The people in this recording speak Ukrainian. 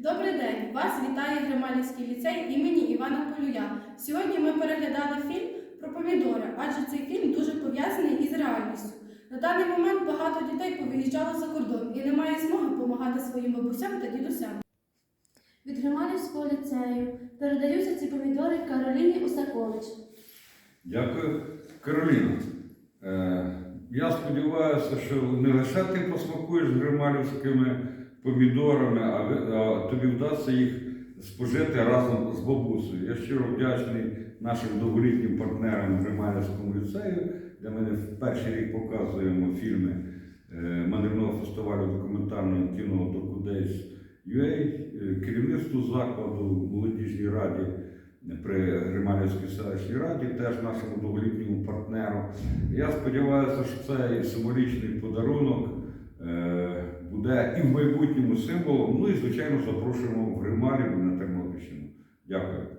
Добрий день! Вас вітає Грималівський ліцей імені Івана Полюя. Сьогодні ми переглядали фільм про помідори, адже цей фільм дуже пов'язаний із реальністю. На даний момент багато дітей повиїжджало за кордон і немає змоги допомагати своїм бабусям та дідусям. Від Грималівського ліцею передаються ці помідори Кароліні Усакович. Дякую. Кароліна, е, я сподіваюся, що не лише ти посмакуєш грималівськими помідорами, а, ви- а тобі вдасться їх спожити разом з бабусею. Я щиро вдячний нашим довголітнім партнерам Грималівському ліцею, де ми в перший рік показуємо фільми е, мандрівного фестивалю документального кіно Докудейс UA, е, керівництву закладу, молодіжній раді при Грималівській селищній раді, теж нашому довголітньому партнеру. Я сподіваюся, що цей символічний подарунок буде і в майбутньому символом. Ну і, звичайно, запрошуємо в Гримарів на Тернопільщину. Дякую.